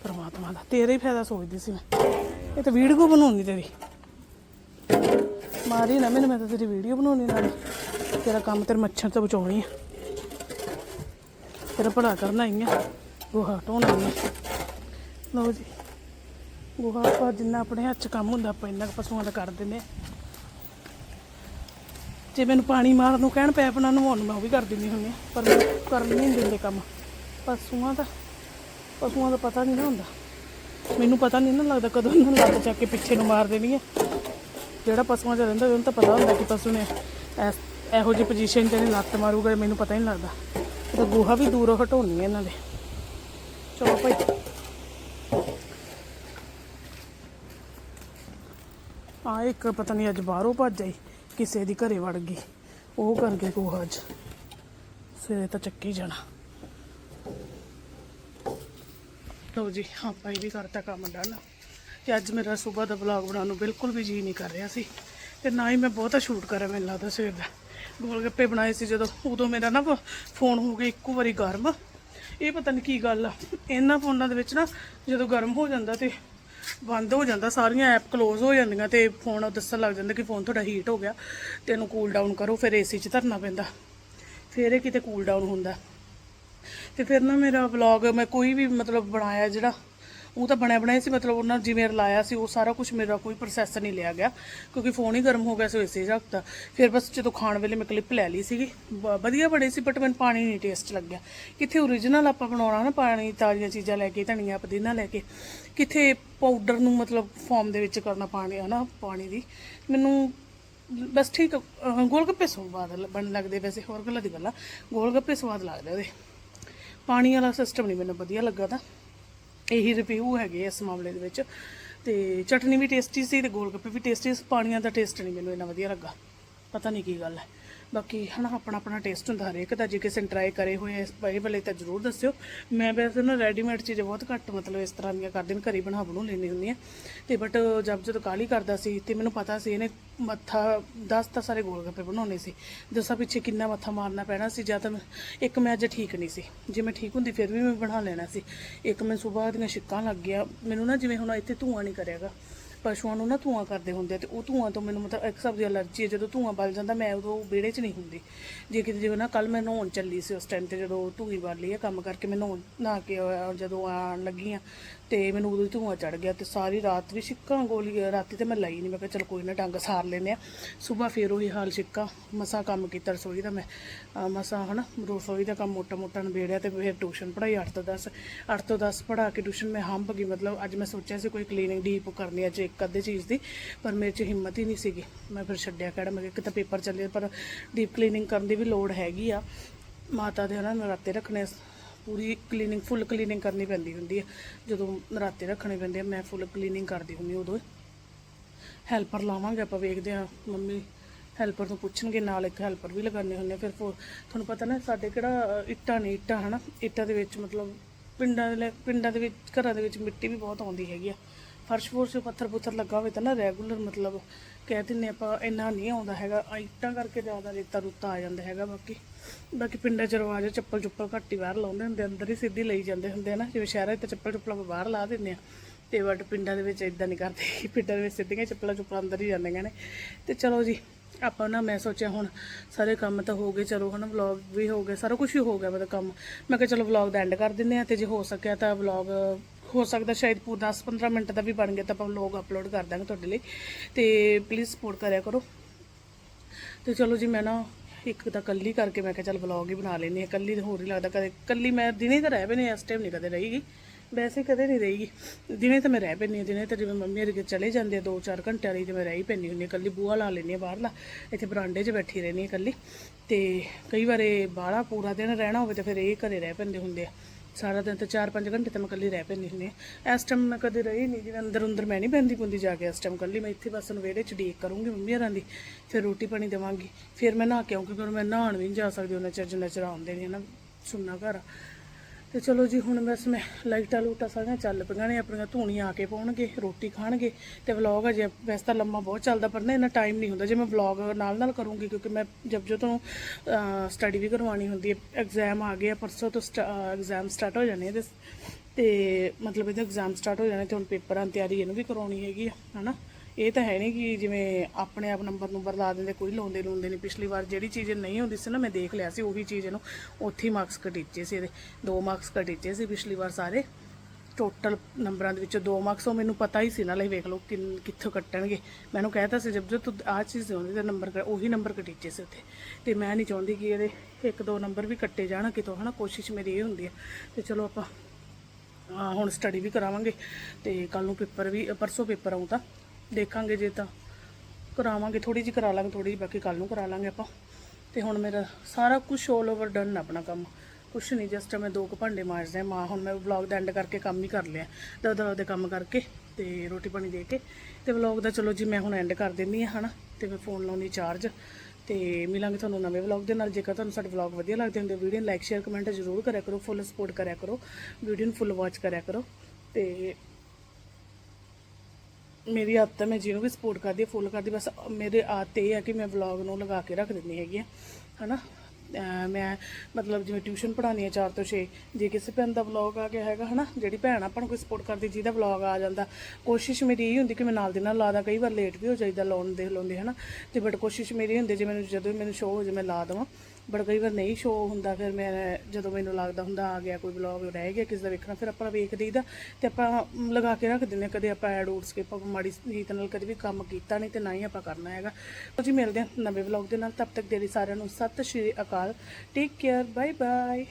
ਪਰਮਾਤਮਾ ਦਾ, ਤੇਰਾ ਹੀ ਫਾਇਦਾ ਸੋਚਦੀ ਸੀ ਮੈਂ। ਇਹ ਤਾਂ ਵੀਡੀਓ ਬਣਾਉਣੀ ਤੇਰੀ। ਮਾਰੀ ਨਾ ਮੈਨੂੰ, ਮੈਂ ਤਾਂ ਤੇਰੀ ਵੀਡੀਓ ਬਣਾਉਣੀ ਨਾਲੇ। ਤੇਰਾ ਕੰਮ ਤੇਰੇ ਮੱਛਰ ਤੋਂ ਬਚਾਉਣੀ ਆ। ਤੇਰਾ ਭਲਾ ਕਰਨਾ ਹੀ ਆ, ਗੋਹਾ ਢੋਣਾ ਹੀ ਆ ਲਓ ਜੀ, ਗੋਹਾ ਆਪਾਂ ਜਿੰਨਾ ਆਪਣੇ ਹੱਥ 'ਚ ਕੰਮ ਹੁੰਦਾ, ਆਪਾਂ ਇੰਨਾ ਕੁ ਪਸ਼ੂਆਂ ਦਾ ਕਰ ਦਿੰਦੇ ਆ। ਜੇ ਮੈਨੂੰ ਪਾਣੀ ਮਾਰਨ ਨੂੰ ਕਹਿਣ, ਪੈਪ ਨਾਲ ਨਹਾਉਣ ਮੈਂ ਉਹ ਵੀ ਕਰ ਦਿੰਦੀ ਹੁੰਦੀ ਆ, ਪਰ ਮੈਂ ਕਰਨ ਨਹੀਂ ਦਿੰਦੇ ਕੰਮ। ਪਸ਼ੂਆਂ ਦਾ ਪਸ਼ੂਆਂ ਦਾ ਪਤਾ ਨਹੀਂ ਨਾ ਹੁੰਦਾ। ਮੈਨੂੰ ਪਤਾ ਨਹੀਂ ਨਾ ਲੱਗਦਾ ਕਦੋਂ ਇਹਨਾਂ ਲੱਤ ਚੱਕ ਕੇ ਪਿੱਛੇ ਨੂੰ ਮਾਰ ਦੇਣੀ ਹੈ ਜਿਹੜਾ ਪਸ਼ੂਆਂ 'ਚ ਰਹਿੰਦਾ ਉਹਨੂੰ ਤਾਂ ਪਤਾ ਹੁੰਦਾ ਕਿ ਪਸ਼ੂ ਨੇ ਐਸ, ਇਹੋ ਜਿਹੀ ਪੋਜੀਸ਼ਨ 'ਤੇ ਇਹਨੇ ਲੱਤ ਮਾਰੂਗਾ ਮੈਨੂੰ ਪਤਾ ਨਹੀਂ ਲੱਗਦਾ। ਤਾਂ ਗੋਹਾ ਵੀ ਦੂਰੋਂ ਹਟਾਉਣੀ ਹੈ ਇਹਨਾਂ ਦੇ। ਚਲੋ ਭਾਈ। ਆ ਇੱਕ ਪਤਾ ਨਹੀਂ ਅੱਜ ਬਾਹਰੋਂ ਭੱਜ ਆਈ, ਕਿਸੇ ਦੀ ਘਰੇ ਵੜ ਗਈ। ਉਹ ਕਰ ਗਏ ਗੋਹਾ ਅੱਜ। ਸਵੇਰੇ ਤਾਂ ਚੱਕੀ ਜਾਣਾ। ਲਓ ਜੀ, ਆਪਾਂ ਇਹ ਵੀ ਕਰਤਾ ਕੰਮ ਡਨ। ਤੇ ਅੱਜ ਮੇਰਾ ਸਵੇਰ ਦਾ ਵਲੌਗ ਬਣਾਉਣ ਨੂੰ ਬਿਲਕੁਲ ਵੀ ਜੀ ਨਹੀਂ ਕਰ ਰਿਹਾ ਸੀ। ਤੇ ਨਾ ਹੀ ਮੈਂ ਬਹੁਤਾ ਸ਼ੂਟ ਕਰਾਂ, ਮੈਨੂੰ ਲੱਗਦਾ ਸਵੇਰ ਦਾ। ਗੋਲ ਗੱਪੇ ਬਣਾਏ ਸੀ ਜਦੋਂ, ਉਦੋਂ ਮੇਰਾ ਨਾ ਫੋਨ ਹੋ ਗਿਆ ਇੱਕੋ ਵਾਰੀ ਗਰਮ। ਇਹ ਪਤਾ ਨਹੀਂ ਕੀ ਗੱਲ ਆ, ਇਹਨਾਂ ਫੋਨਾਂ ਦੇ ਵਿੱਚ ਨਾ ਜਦੋਂ ਗਰਮ ਹੋ ਜਾਂਦਾ ਤੇ ਬੰਦ ਹੋ ਜਾਂਦਾ, ਸਾਰੀਆਂ ਐਪ ਕਲੋਜ਼ ਹੋ ਜਾਂਦੀਆਂ ਤੇ ਫੋਨ ਦੱਸਣ ਲੱਗ ਜਾਂਦਾ ਕਿ ਫੋਨ ਤੁਹਾਡਾ ਹੀਟ ਹੋ ਗਿਆ। ਤੇ ਇਹਨੂੰ ਕੂਲ ਡਾਊਨ ਕਰੋ, ਫਿਰ ਏਸੀ 'ਚ ਧਰਨਾ ਪੈਂਦਾ। ਫਿਰ ਇਹ ਕਿਤੇ ਕੂਲ ਡਾਊਨ ਹੁੰਦਾ। ਤੇ ਫਿਰ ਨਾ ਮੇਰਾ ਵਲੌਗ ਮੈਂ ਕੋਈ ਵੀ ਮਤਲਬ ਬਣਾਇਆ ਜਿਹੜਾ, ਉਹ ਤਾਂ ਬਣਿਆ ਬਣਾਇਆ ਸੀ, ਮਤਲਬ ਉਹਨਾਂ ਜਿਵੇਂ ਲਾਇਆ ਸੀ, ਉਹ ਸਾਰਾ ਕੁਝ ਮੇਰਾ ਕੋਈ ਪ੍ਰੋਸੈਸ ਨਹੀਂ ਲਿਆ ਗਿਆ, ਕਿਉਂਕਿ ਫੋਨ ਹੀ ਗਰਮ ਹੋ ਗਿਆ ਸੋ ਇਸੇ ਰੱਖਤਾ ਫਿਰ ਬਸ ਜਦੋਂ ਖਾਣ ਵੇਲੇ ਮੈਂ ਕਲਿੱਪ ਲੈ ਲਈ ਸੀਗੀ, ਬ- ਵਧੀਆ ਬਣੇ ਸੀ ਬਟ ਮੈਨੂੰ ਪਾਣੀ ਨਹੀਂ ਟੇਸਟ ਲੱਗਿਆ। ਕਿੱਥੇ ਓਰੀਜਨਲ ਆਪਾਂ ਬਣਾਉਣਾ ਨਾ, ਪਾਣੀ ਤਾਜ਼ੀਆਂ ਚੀਜ਼ਾਂ ਲੈ ਕੇ, ਧਨੀਆ ਪੁਦੀਨਾ ਲੈ ਕੇ, ਕਿੱਥੇ ਪਾਊਡਰ ਨੂੰ ਮਤਲਬ ਫਾਰਮ ਦੇ ਵਿੱਚ ਕਰਨਾ ਪਾਣੀ, ਹਨਾ, ਪਾਣੀ ਦੀ। ਮੈਨੂੰ ਬਸ ਠੀਕ, ਅਹ ਗੋਲ ਗੱਪੇ ਸਵਾਦ ਲ- ਬਣ ਲੱਗਦੇ ਵੈਸੇ, ਹੋਰ ਗੱਲਾਂ ਦੀ ਗੱਲਾਂ ਗੋਲ ਗੱਪੇ ਸਵਾਦ ਲੱਗਦੇ ਉਹਦੇ। ਪਾਣੀ ਵਾਲਾ ਸਿਸਟਮ ਨਹੀਂ ਮੈਨੂੰ ਵਧੀਆ ਲੱਗਾ ਤਾਂ। ਇਹੀ ਰਿਵਿਊ ਹੈਗੇ ਇਸ ਮਾਮਲੇ ਦੇ ਵਿੱਚ। ਤੇ ਚਟਨੀ ਵੀ ਟੇਸਟੀ ਸੀ ਤੇ ਗੋਲਗੱਪੇ ਵੀ ਟੇਸਟੀ ਸੀ, ਪਾਣੀਆਂ ਦਾ ਟੇਸਟ ਨਹੀਂ ਮੈਨੂੰ ਇੰਨਾ ਵਧੀਆ ਲੱਗਾ। ਪਤਾ ਨਹੀਂ ਕੀ ਗੱਲ ਹੈ। ਬਾਕੀ ਹਨਾ ਆਪਣਾ ਆਪਣਾ ਟੇਸਟ ਹੁੰਦਾ ਹਰੇਕ ਦਾ, ਜੇ ਕਿਸੇ ਨੇ ਟਰਾਈ ਕਰੇ ਹੋਏ ਇਸ ਇਹ ਵਾਲੇ ਤਾਂ ਜ਼ਰੂਰ ਦੱਸਿਓ। ਮੈਂ ਵੈਸੇ ਨਾ ਰੈਡੀਮੇਡ ਚੀਜ਼ਾਂ ਬਹੁਤ ਘੱਟ, ਮਤਲਬ ਇਸ ਤਰ੍ਹਾਂ ਦੀਆਂ ਕਰਦੇ ਨੇ, ਘਰੇ ਹੀ ਬਣਾ ਬਣੂ ਲੈਣੀ ਹੁੰਦੀ ਆ। ਤੇ ਬਟ ਜਦ ਜਦੋਂ ਕਾਲੀ ਕਰਦਾ ਸੀ ਤੇ ਮੈਨੂੰ ਪਤਾ ਸੀ ਇਹਨੇ ਮੱਥਾ 10 ਤਾਂ ਸਾਰੇ ਗੋਲ ਗੱਪੇ ਬਣਾਉਣੇ ਸੀ। ਦੱਸਾਂ ਪਿੱਛੇ ਕਿੰਨਾ ਮੱਥਾ ਮਾਰਨਾ ਪੈਣਾ ਸੀ, ਜਾਂ ਤਾਂ ਮੈਂ, ਇੱਕ ਮੈਂ ਅੱਜ ਠੀਕ ਨਹੀਂ ਸੀ। ਜੇ ਮੈਂ ਠੀਕ ਹੁੰਦੀ ਫਿਰ ਵੀ ਮੈਂ ਬਣਾ ਲੈਣਾ ਸੀ। ਇੱਕ ਮੈਂ ਸਵੇਰ ਦੀਆਂ ਛਿੱਕਾਂ ਲੱਗ ਗਿਆ। ਮੈਨੂੰ ਨਾ ਜਿਵੇਂ ਹੁਣ ਇੱਥੇ ਧੂਆਂ ਨਹੀਂ ਕਰਿਆਗਾ। ਪਸ਼ੂਆਂ ਨੂੰ ਨਾ ਧੂਆਂ ਕਰਦੇ ਹੁੰਦੇ ਆ ਤੇ ਉਹ ਧੂਆਂ ਤੋਂ ਮੈਨੂੰ ਮਤਲਬ ਇੱਕ ਹਿਸਾਬ ਦੀ ਅਲਰਜੀ ਹੈ, ਜਦੋਂ ਧੂਆਂ ਬਲ ਜਾਂਦਾ ਮੈਂ ਉਦੋਂ ਵਿਹੜੇ 'ਚ ਨਹੀਂ ਹੁੰਦੀ। ਜੇ ਕਿਤੇ ਜਿਵੇਂ ਨਾ ਕੱਲ ਮੈਂ ਨਹਾਉਣ ਚੱਲੀ ਸੀ ਉਸ ਟਾਈਮ ਤੇ ਜਦੋਂ ਧੂਈ ਬਾਲੀ ਹੈ ਕੰਮ ਕਰਕੇ ਮੈਂ ਨਹਾਉਣ, ਨਹਾ ਕੇ ਜਦੋਂ ਆਉਣ ਲੱਗੀ ਆ ਤੇ ਮੈਨੂੰ ਉਦੋਂ ਹੀ ਧੂਆਂ ਚੜ ਗਿਆ ਤੇ ਸਾਰੀ ਰਾਤ ਵੀ ਛਿੱਕਾਂ ਗੋਲੀ, ਰਾਤੀ ਤੇ ਮੈਂ ਲਈ ਨਹੀਂ ਮੈਂ ਕਿਹਾ ਚਲ ਕੋਈ ਨਾ ਡੰਗ ਸਾਰ ਲੈਨੇ ਆ ਸਵੇਰ ਫੇਰ ਉਹੀ ਹਾਲ ਛਿੱਕਾਂ। ਮਸਾਂ ਕੰਮ ਕੀਤਾ ਰਸੋਈ ਦਾ ਮੈਂ। ਅਹ ਮਸਾਂ ਹਨਾ, ਰਸੋਈ ਦਾ ਕੰਮ ਮੋਟਾ ਮੋਟਾ ਨਿਬੇੜਿਆ ਤੇ ਫਿਰ ਟਿਊਸ਼ਨ ਪੜਾਈ 8 ਤੋਂ 10 8 ਤੋਂ 10 ਪੜਾ ਕੇ ਟਿਊਸ਼ਨ ਮੈਂ ਹੰਬ ਗਈ। ਮਤਲਬ ਅੱਜ ਮੈਂ ਸੋਚਿਆ ਸੀ ਕੋਈ ਕਲੀਨਿੰਗ ਡੀਪ ਕਰਨੀ ਅੱਜ ਇੱਕ ਅੱਧੇ ਚੀਜ਼ ਦੀ, ਪਰ ਮੇਰੇ 'ਚ ਹਿੰਮਤ ਹੀ ਨਹੀਂ ਸੀਗੀ। ਮੈਂ ਫਿਰ ਛੱਡਿਆ ਕਿਹੜਾ, ਮੈਂ ਕਿਹਾ ਇੱਕ ਤਾਂ ਪੇਪਰ ਚੱਲੇ, ਪਰ ਡੀਪ ਕਲੀਨਿੰਗ ਕਰਨ ਦੀ ਵੀ ਲੋੜ ਹੈਗੀ ਆ। ਮਾਤਾ ਦੇ ਹਨਾ ਨਰਾਤੇ ਰੱਖਣੇ ਪੂਰੀ ਕਲੀਨਿੰਗ ਫੁੱਲ ਕਲੀਨਿੰਗ ਕਰਨੀ ਪੈਂਦੀ ਹੁੰਦੀ ਹੈ ਜਦੋਂ ਨਰਾਤੇ ਰੱਖਣੇ ਪੈਂਦੇ ਆ, ਮੈਂ ਫੁੱਲ ਕਲੀਨਿੰਗ ਕਰਦੀ ਹੁੰਦੀ ਉਦੋਂ। ਹੈਲਪਰ ਲਾਵਾਂਗੇ ਆਪਾਂ, ਵੇਖਦੇ ਆ ਮੰਮੀ ਹੈਲਪਰ ਤੋਂ ਪੁੱਛਣਗੇ, ਨਾਲ ਇੱਕ ਹੈਲਪਰ ਵੀ ਲਗਾਉਣੇ ਹੁੰਦੇ ਆ। ਫਿਰ ਫੋ- ਤੁਹਾਨੂੰ ਪਤਾ ਨਾ, ਸਾਡੇ ਕਿਹੜਾ ਇੱਟਾਂ ਨੇ ਇੱਟਾਂ, ਹਨਾ? ਇੱਟਾਂ ਦੇ ਵਿੱਚ ਮਤਲਬ ਪਿੰਡਾਂ ਦੇ ਪਿੰਡਾਂ ਦੇ ਵਿੱਚ, ਘਰਾਂ ਦੇ ਵਿੱਚ ਮਿੱਟੀ ਵੀ ਬਹੁਤ ਆਉਂਦੀ ਹੈਗੀ ਆ। ਫਰਸ਼ ਫੁਰਸ਼ ਪੱਥਰ ਪੁੱਥਰ ਲੱਗਾ ਹੋਵੇ ਤਾਂ ਨਾ ਰੈਗੂਲਰ ਮਤਲਬ ਕਹਿ ਦਿੰਨੇ ਆਪਾਂ, ਇੰਨਾ ਨਹੀਂ ਆਉਂਦਾ ਹੈਗਾ। ਆਹ ਇੱਟਾਂ ਕਰਕੇ ਜ਼ਿਆਦਾ ਰੇਤਾ ਰੁੱਤਾ ਆ ਜਾਂਦਾ ਹੈਗਾ ਬਾਕੀ। ਬਾਕੀ ਪਿੰਡਾਂ 'ਚ ਰਵਾਜ਼ ਚੱਪਲ ਚੁੱਪਲ ਘੱਟ ਹੀ ਬਾਹਰ ਲਾਉਂਦੇ ਹੁੰਦੇ ਅੰਦਰ ਹੀ ਸਿੱਧੀ ਲਈ ਜਾਂਦੇ ਹੁੰਦੇ ਆ ਨਾ। ਜਿਵੇਂ ਸ਼ਹਿਰਾਂ 'ਚ ਤਾਂ ਚੱਪਲ ਚੁੱਪਲ ਆਪਾਂ ਬਾਹਰ ਲਾ ਦਿੰਦੇ ਆ, ਤੇ ਬਟ ਪਿੰਡਾਂ ਦੇ ਵਿੱਚ ਇਦਾਂ ਨਹੀਂ ਕਰਦੇ। ਪਿੰਡਾਂ ਦੇ ਵਿੱਚ ਸਿੱਧੀਆਂ ਚੱਪਲਾਂ ਚੁੱਪਲਾਂ ਅੰਦਰ ਹੀ ਜਾਂਦੀਆਂ ਨੇ। ਤੇ ਚਲੋ ਜੀ, ਆਪਾਂ ਨਾ, ਮੈਂ ਸੋਚਿਆ ਹੁਣ ਸਾਰੇ ਕੰਮ ਤਾਂ ਹੋ ਗਏ, ਚਲੋ ਹਨਾ ਵਲੌਗ ਵੀ ਹੋ ਗਏ ਸਾਰਾ ਕੁਝ ਹੀ ਹੋ ਗਿਆ ਮਤਲਬ ਕੰਮ। ਮੈਂ ਕਿਹਾ ਚਲੋ ਵਲੌਗ ਦਾ ਐਂਡ ਕਰ ਦਿੰਦੇ ਆ, ਤੇ ਜੇ ਹੋ ਸਕਿਆ ਤਾਂ ਵਲੌਗ ਹੋ ਸਕਦਾ ਸ਼ਾਇਦ ਪੂਰਾ 10-15 ਮਿੰਟ ਦਾ ਵੀ ਬਣ ਗਿਆ ਤਾਂ ਆਪਾਂ ਵਲੌਗ ਅਪਲੋਡ ਕਰ ਦਾਂਗੇ ਤੁਹਾਡੇ ਲਈ। ਤੇ ਪਲੀਜ਼ ਸਪੋਰਟ ਕਰਿਆ ਕਰੋ। ਤੇ ਚਲੋ ਜੀ, ਮੈਂ ਨਾ ਇੱਕ ਤਾਂ ਕੱਲੀ ਕਰਕੇ ਮੈਂ ਕਿਹਾ ਚੱਲ ਵਲੌਗ ਹੀ ਬਣਾ ਲੈਂਦੀ ਹਾਂ। ਕੱਲੀ ਤਾਂ ਹੋਰ ਹੀ ਲੱਗਦਾ ਕਦੇ। ਕੱਲੀ ਮੈਂ ਦਿਨੇ ਤਾਂ ਰਹਿ ਪੈਣੀ ਇਸ ਟਾਈਮ ਨਹੀਂ ਕਦੇ ਰਹੀਗੀ ਵੈਸੇ ਕਦੇ ਨਹੀਂ ਰਹੀਗੀ ਦਿਨੇ ਤਾਂ ਮੈਂ ਰਹਿ ਪੈਂਦੀ ਹਾਂ, ਦਿਨੇ ਤਾਂ ਜਿਵੇਂ ਮੰਮੀ ਅਰਗੇ ਚਲੇ ਜਾਂਦੇ ਆ 2-4 ਘੰਟਿਆਂ ਲਈ ਤੇ ਮੈਂ ਰਹਿ ਪੈਂਦੀ ਹੁੰਦੀ ਹਾਂ। ਕੱਲੀ ਬੂਹਾ ਲਾ ਲੈਂਦੀ ਹਾਂ ਬਾਹਰਲਾ। ਇੱਥੇ ਬਰਾਂਡੇ 'ਚ ਬੈਠੀ ਰਹਿੰਦੀ ਹਾਂ ਕੱਲੀ ਤੇ ਕਈ ਵਾਰੇ ਬਾਹਲਾ ਪੂਰਾ ਦਿਨ ਰਹਿਣਾ ਹੋਵੇ ਤੇ ਫਿਰ ਇਹ ਘਰੇ ਰਹਿ ਪੈਂਦੇ ਹੁੰਦੇ ਆ। ਸਾਰਾ ਦਿਨ ਤੇ 4-5 ਘੰਟੇ ਤਾਂ ਮੈਂ ਕੱਲੀ ਰਹਿ ਪੈਂਦੀ ਹੁੰਦੀ ਹਾਂ। ਇਸ ਟਾਈਮ ਮੈਂ ਕਦੇ ਰਹੀ ਨਹੀਂ ਜਿਵੇਂ ਅੰਦਰ ਅੰਦਰ ਮੈਂ ਨਹੀਂ ਬੈੰਦੀ ਪੁੰਦੀ ਜਾ ਕੇ ਇਸ ਟਾਈਮ ਕੱਲੀ ਮੈਂ ਇੱਥੇ ਬਸ ਨਵੇੜੇ 'ਚ ਡੀਕ ਕਰੂੰਗੀ ਮੰਮੀ ਹਰਾਂ ਦੀ, ਫਿਰ ਰੋਟੀ ਪਾਣੀ ਦੇਵਾਂਗੀ। ਫਿਰ ਮੈਂ ਨਹਾ ਕੇ ਆਉਂਗੀ ਫਿਰ ਮੈਂ ਨਹਾਉਣ ਵੀ ਨਹੀਂ ਜਾ ਸਕਦੀ, ਉਹਨਾਂ ਚਿਰ ਜਿੰਨਾ ਚਿਰ ਆਉਂਦੇ ਨਹੀਂ ਨਾ ਸੁਣਨਾ ਘਰ ਤੇ ਚਲੋ ਜੀ, ਹੁਣ ਬਸ ਮੈਂ ਲਾਈਟਾਂ ਲੂਟਾਂ ਸਾਰੀਆਂ ਚੱਲ ਪਈਆਂ ਨੇ, ਆਪਣੀਆਂ ਧੂਣੀਆਂ ਆ ਕੇ ਪਾਉਣਗੇ, ਰੋਟੀ ਖਾਣਗੇ ਤੇ ਵਲੌਗ ਅਜੇ ਵੈਸੇ ਤਾਂ ਲੰਮਾ ਬਹੁਤ ਚੱਲਦਾ, ਪਰ ਨਾ ਇੰਨਾ ਟਾਈਮ ਨਹੀਂ ਹੁੰਦਾ। ਜੇ ਮੈਂ ਵਲੌਗ ਨਾਲ ਨਾਲ ਕਰੂੰਗੀ, ਕਿਉਂਕਿ ਮੈਂ ਜਬ ਜੋ ਤੋਂ ਸਟੱਡੀ ਵੀ ਕਰਵਾਉਣੀ ਹੁੰਦੀ ਹੈ ਐਗਜ਼ਾਮ ਆ ਗਏ ਆ, ਪਰਸੋਂ ਤੋਂ ਐਗਜ਼ਾਮ ਸਟਾਰਟ ਹੋ ਜਾਣੇ ਇਹਦੇ। ਤੇ ਮਤਲਬ ਇਹਦੇ ਐਗਜ਼ਾਮ ਸਟਾਰਟ ਹੋ ਜਾਣੇ ਤੇ ਹੁਣ ਪੇਪਰਾਂ ਦੀ ਤਿਆਰੀ ਇਹਨੂੰ ਵੀ ਕਰਾਉਣੀ ਹੈਗੀ ਆ, ਹਨਾ? ਇਹ ਤਾਂ ਹੈ ਨਹੀਂ ਕਿ ਜਿਵੇਂ ਆਪਣੇ ਆਪ ਨੰਬਰ ਨੰਬਰ ਲਾ ਦਿੰਦੇ ਕੋਈ ਲਾਉਂਦੇ ਲਾਉਂਦੇ ਨਹੀਂ ਪਿਛਲੀ ਵਾਰ ਜਿਹੜੀ ਚੀਜ਼ ਨਹੀਂ ਹੁੰਦੀ ਸੀ ਨਾ ਮੈਂ ਦੇਖ ਲਿਆ ਸੀ ਉਹੀ ਚੀਜ਼ ਇਹਨੂੰ ਉੱਥੇ ਮਾਰਕਸ ਕਟੀਚੇ ਸੀ ਇਹਦੇ ਦੋ ਮਾਰਕਸ ਕਟੀਚੇ ਸੀ ਪਿਛਲੀ ਵਾਰ ਸਾਰੇ। ਟੋਟਲ ਨੰਬਰਾਂ ਦੇ ਵਿੱਚੋਂ ਦੋ ਮਾਰਕਸ ਉਹ ਮੈਨੂੰ ਪਤਾ ਹੀ ਸੀ ਨਾਲੇ ਵੇਖ ਲਓ ਕਿ ਕਿੱਥੋਂ ਕੱਟਣਗੇ। ਮੈਨੂੰ ਕਹਿਤਾ ਸੀ ਜਦ ਜੋ ਤੂੰ ਆਹ ਚੀਜ਼ ਦੇ ਉਹਦੇ ਨੰਬਰ ਉਹੀ ਨੰਬਰ ਕਟੀਚੇ ਸੀ ਉੱਥੇ। ਤੇ ਮੈਂ ਨਹੀਂ ਚਾਹੁੰਦੀ ਕਿ ਇਹਦੇ ਇੱਕ ਦੋ ਨੰਬਰ ਵੀ ਕੱਟੇ ਜਾਣ ਕਿਤੋਂ ਹਨਾ ਕੋਸ਼ਿਸ਼ ਮੇਰੀ ਇਹ ਹੁੰਦੀ ਹੈ। ਤੇ ਚਲੋ ਆਪਾਂ ਹਾਂ, ਹੁਣ ਸਟੱਡੀ ਵੀ ਕਰਾਵਾਂਗੇ ਤੇ ਕੱਲ ਨੂੰ ਪੇਪਰ ਵੀ ਪਰਸੋਂ ਪੇਪਰ ਆਉਂ ਤਾਂ। ਦੇਖਾਂਗੇ ਜੇ ਤਾਂ। ਕਰਾਵਾਂਗੇ ਥੋੜੀ ਜਿਹੀ ਕਰਾ ਲਾਂਗੇ ਥੋੜੀ ਜਿਹੀ ਬਾਕੀ ਕੱਲ ਨੂੰ ਕਰਾ ਲਾਂਗੇ ਆਪਾਂ। ਤੇ ਹੁਣ ਮੇਰਾ ਸਾਰਾ ਕੁਝ 올 ਓਵਰ ਡਨ ਆਪਣਾ ਕੰਮ। ਕੁਛ ਨਹੀਂ ਜਸਟ ਮੈਂ ਦੋ ਕੁ ਭਾਂਡੇ ਮਾਂਜਦੇ ਮਾਂ, ਹੁਣ ਮੈਂ ਵਲੌਗ ਦਾ ਐਂਡ ਕਰਕੇ ਕੰਮ ਹੀ ਕਰ ਲਿਆ। ਦਸ ਦਸ ਦੇ ਕੰਮ ਕਰਕੇ ਤੇ ਰੋਟੀ ਪਾਣੀ ਦੇ ਕੇ। ਤੇ ਵਲੌਗ ਦਾ ਚਲੋ ਜੀ, ਮੈਂ ਹੁਣ ਐਂਡ ਕਰ ਦਿੰਨੀ ਆ ਹਨਾ। ਤੇ ਮੈਂ ਫੋਨ ਲਾਉਣੀ ਚਾਰਜ ਤੇ ਮਿਲਾਂਗੇ ਤੁਹਾਨੂੰ ਨਵੇਂ ਵਲੌਗ ਦੇ ਨਾਲ। ਜੇਕਰ ਤੁਹਾਨੂੰ ਸਾਡੇ ਵਲੌਗ ਵਧੀਆ ਲੱਗਦੇ ਹੁੰਦੇ, ਵੀਡੀਓ ਨੂੰ ਲਾਈਕ ਸ਼ੇਅਰ ਕਮੈਂਟ ਜ਼ਰੂਰ ਕਰਿਆ ਕਰੋ। ਫੁੱਲ ਸਪੋਰਟ ਕਰਿਆ ਕਰੋ। ਵੀਡੀਓ ਨੂੰ ਫੁੱਲ ਵਾਚ ਕਰਿਆ ਕਰੋ। ਤੇ ਮੇਰੀ ਆਦਤ ਹੈ, ਮੈਂ ਜਿਹਨੂੰ ਵੀ ਸਪੋਰਟ ਕਰਦੀ ਹਾਂ ਫੁੱਲ ਕਰਦੀ ਬਸ ਮੇਰੇ ਆਦਤ ਇਹ ਹੈ ਕਿ ਮੈਂ ਵਲੌਗ ਨੂੰ ਲਗਾ ਕੇ ਰੱਖ ਦਿੰਦੀ ਹੈਗੀ ਆ ਹਨਾ? ਅਹ ਮੈਂ ਮਤਲਬ ਜਿਵੇਂ ਟਿਊਸ਼ਨ ਪੜ੍ਹਾਉਣੀ ਹੈ 4 ਤੋਂ 6 ਜੇ ਕਿਸੇ ਭੈਣ ਦਾ ਵਲੌਗ ਆ ਗਿਆ ਹੈਗਾ, ਹਨਾ? ਜਿਹੜੀ ਭੈਣ ਆਪਾਂ ਨੂੰ ਕੋਈ ਸਪੋਰਟ ਕਰਦੀ, ਜਿਹਦਾ ਵਲੌਗ ਆ ਜਾਂਦਾ, ਕੋਸ਼ਿਸ਼ ਮੇਰੀ ਇਹ ਹੁੰਦੀ ਕਿ ਮੈਂ ਨਾਲ ਦੀ ਨਾਲ ਲਾਦਾ ਕਈ ਵਾਰ ਲੇਟ ਵੀ ਹੋ ਜਾਈਦਾ ਲਾਉਣ ਦੇ, ਲਾਉਂਦੇ, ਹਨਾ? ਤੇ ਬਟ ਕੋਸ਼ਿਸ਼ ਮੇਰੀ ਹੁੰਦੀ ਜੇ ਮੈਨੂੰ ਜਦੋਂ ਵੀ ਮੈਨੂੰ ਸ਼ੋਅ ਹੋ ਜੇ ਮੈਂ ਲਾ ਦੇਵਾਂ। ਬੜਾ ਕਈ ਵਾਰ ਨਹੀਂ ਸ਼ੋ ਹੁੰਦਾ, ਫਿਰ ਮੈਂ ਜਦੋਂ ਮੈਨੂੰ ਲੱਗਦਾ ਹੁੰਦਾ ਆ ਗਿਆ ਕੋਈ ਵਲੌਗ ਰਹਿ ਗਿਆ, ਕਿਸੇ ਦਾ ਵੇਖਣਾ, ਫਿਰ ਆਪਾਂ ਵੇਖ ਦਈਦਾ ਤੇ ਆਪਾਂ ਲਗਾ ਕੇ ਰੱਖ ਦਿੰਦੇ ਹਾਂ। ਕਦੇ ਆਪਾਂ ਐਡ ਊਡ ਸਕਿਪ ਆਪਾਂ ਮਾੜੀ ਨੀਤ ਨਾਲ ਕਦੇ ਵੀ ਕੰਮ ਕੀਤਾ ਨਹੀਂ ਤੇ ਨਾ ਹੀ ਆਪਾਂ ਕਰਨਾ ਹੈਗਾ। ਤਾਂ ਜੀ, ਮਿਲਦੇ ਹਾਂ ਨਵੇਂ ਵਲੌਗ ਦੇ ਨਾਲ। ਤਬ ਤੱਕ ਦੇ ਲਈ ਸਾਰਿਆਂ ਨੂੰ ਸਤਿ ਸ਼੍ਰੀ ਅਕਾਲ। Take care bye bye